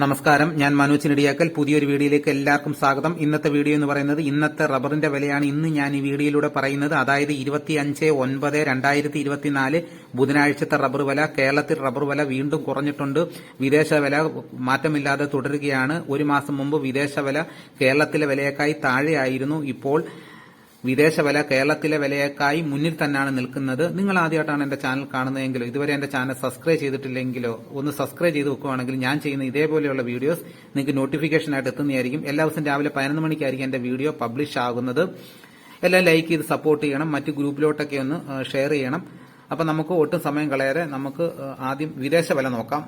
നമസ്കാരം. ഞാൻ മനോജ് നെടിയാക്കൽ പുതിയൊരു വീഡിയോയിലേക്ക് എല്ലാവർക്കും സ്വാഗതം. ഇന്നത്തെ വീഡിയോ എന്ന് പറയുന്നത് ഇന്നത്തെ റബ്ബറിന്റെ വിലയാണ് ഇന്ന് ഞാൻ ഈ വീഡിയോയിലൂടെ പറയുന്നത്. അതായത് ഇരുപത്തി അഞ്ച് ഒൻപത് രണ്ടായിരത്തി ഇരുപത്തിനാല് ബുധനാഴ്ചത്തെ റബ്ബർ വില കേരളത്തിൽ റബ്ബർ വില വീണ്ടും കുറഞ്ഞിട്ടുണ്ട്. വിദേശ വില മാറ്റമില്ലാതെ തുടരുകയാണ്. ഒരു മാസം മുമ്പ് വിദേശ വില കേരളത്തിലെ വിലയേക്കായി താഴെയായിരുന്നു. ഇപ്പോൾ വിദേശ വില കേരളത്തിലെ വിലയേക്കായി മുന്നിൽ തന്നെയാണ് നിൽക്കുന്നത്. നിങ്ങൾ ആദ്യമായിട്ടാണ് എന്റെ ചാനൽ കാണുന്നതെങ്കിലോ ഇതുവരെ എന്റെ ചാനൽ സബ്സ്ക്രൈബ് ചെയ്തിട്ടില്ലെങ്കിലോ ഒന്ന് സബ്സ്ക്രൈബ് ചെയ്ത് വെക്കുകയാണെങ്കിൽ ഞാൻ ചെയ്യുന്ന ഇതേപോലെയുള്ള വീഡിയോസ് നിങ്ങൾക്ക് നോട്ടിഫിക്കേഷൻ ആയിട്ട് എത്തുന്നതായിരിക്കും. എല്ലാ ദിവസം രാവിലെ പതിനൊന്ന് മണിക്കായിരിക്കും എന്റെ വീഡിയോ പബ്ലിഷ് ആകുന്നത്. എല്ലാം ലൈക്ക് ചെയ്ത് സപ്പോർട്ട് ചെയ്യണം. മറ്റു ഗ്രൂപ്പിലോട്ടൊക്കെ ഒന്ന് ഷെയർ ചെയ്യണം. അപ്പൊ നമുക്ക് ഒട്ടും സമയം കളയാതെ നമുക്ക് ആദ്യം വിദേശ വില നോക്കാം.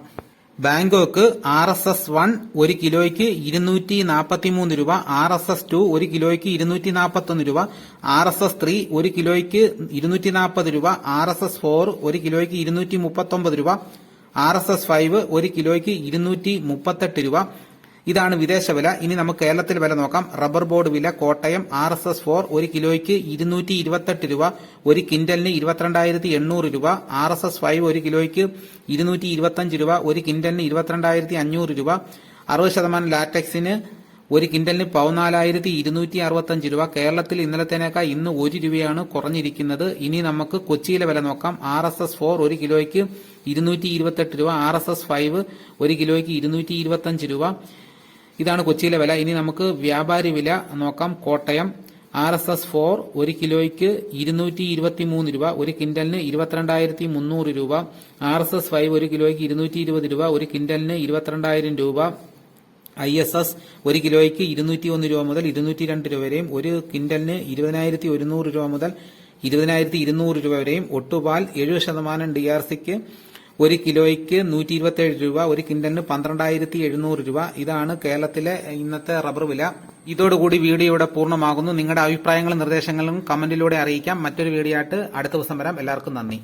Bangkok R S S one ഒരു കിലോയ്ക്ക് ഇരുന്നൂറ്റി നാൽപ്പത്തിമൂന്ന് രൂപ ആർ എസ് എസ് ടു ഒരു കിലോയ്ക്ക് ഇരുന്നൂറ്റി നാൽപ്പത്തൊന്ന് രൂപ ആർ എസ് എസ് ത്രീ ഒരു കിലോയ്ക്ക് ഇരുന്നൂറ്റി നാൽപ്പത് രൂപ ആർ എസ് എസ് ഫോർ ഒരു കിലോയ്ക്ക് ഇരുന്നൂറ്റി മുപ്പത്തൊമ്പത് രൂപ ആർ എസ് എസ് ഫൈവ് ഒരു കിലോയ്ക്ക് ഇരുന്നൂറ്റി മുപ്പത്തെട്ട് രൂപ ഇതാണ് വിദേശ വില. ഇനി നമുക്ക് കേരളത്തിൽ വില നോക്കാം. റബ്ബർ ബോർഡ് വില Kottayam R S S four ഒരു കിലോയ്ക്ക് ഇരുന്നൂറ്റി ഇരുപത്തെട്ട് രൂപ ഒരു കിൻഡലിന് ഇരുപത്തിരണ്ടായിരത്തി എണ്ണൂറ് രൂപ ആർ എസ് എസ് ഫൈവ് ഒരു കിലോയ്ക്ക് ഇരുന്നൂറ്റി ഇരുപത്തഞ്ച് രൂപ ഒരു കിൻഡലിന് ഇരുപത്തിരണ്ടായിരത്തി അഞ്ഞൂറ് രൂപ. അറുപത് ശതമാനം ലാറ്റക്സിന് ഒരു കിൻഡലിന് പതിനാലായിരത്തി ഇരുന്നൂറ്റി അറുപത്തഞ്ച് രൂപ. കേരളത്തിൽ ഇന്നലത്തേനേക്കാൾ ഇന്ന് ഒരു രൂപയാണ് കുറഞ്ഞിരിക്കുന്നത്. ഇനി നമുക്ക് കൊച്ചിയിലെ വില നോക്കാം. ആർ എസ് എസ് ഫോർ ഒരു കിലോയ്ക്ക് ഇരുന്നൂറ്റി ഇരുപത്തെട്ട് രൂപ ആർ എസ് എസ് ഫൈവ് ഒരു കിലോയ്ക്ക് ഇരുന്നൂറ്റി ഇരുപത്തഞ്ച് രൂപ. ഇതാണ് കൊച്ചിയിലെ വില. ഇനി നമുക്ക് വ്യാപാരി വില നോക്കാം. Kottayam R S S four ഒരു കിലോയ്ക്ക് ഇരുന്നൂറ്റി ഇരുപത്തി മൂന്ന് രൂപ. ഒരു കിൻഡലിന് ഇരുപത്തിരണ്ടായിരത്തി മുന്നൂറ് രൂപ. ആർ എസ് എസ് ഫൈവ് ഒരു കിലോയ്ക്ക് ഇരുന്നൂറ്റി ഇരുപത് രൂപ. ഒരു കിൻഡലിന് ഇരുപത്തിരണ്ടായിരം രൂപ. ഐ എസ് എസ് ഒരു കിലോയ്ക്ക് ഇരുന്നൂറ്റി ഒന്ന് രൂപ മുതൽ ഇരുന്നൂറ്റി രണ്ട് രൂപ വരെയും. ഒരു കിൻഡലിന് ഇരുപതിനായിരത്തി ഒരുന്നൂറ് രൂപ മുതൽ ഇരുപതിനായിരത്തി ഇരുന്നൂറ് രൂപ വരെയും. ഒട്ടുപാൽ എഴുപത് ശതമാനം ഡി ആർ സിക്ക് ഒരു കിലോയ്ക്ക് നൂറ്റി ഇരുപത്തിയേഴ് രൂപ ഒരു കിൻഡലിന് പന്ത്രണ്ടായിരത്തി എഴുന്നൂറ് രൂപ. ഇതാണ് കേരളത്തിലെ ഇന്നത്തെ റബ്ബർ വില. ഇതോടുകൂടി വീഡിയോ ഇവിടെ പൂർണമാകുന്നു. നിങ്ങളുടെ അഭിപ്രായങ്ങളും നിർദ്ദേശങ്ങളും കമന്റിലൂടെ അറിയിക്കാം. മറ്റൊരു വീഡിയോ ആയിട്ട് അടുത്ത ദിവസം വരാം. എല്ലാവർക്കും നന്ദി.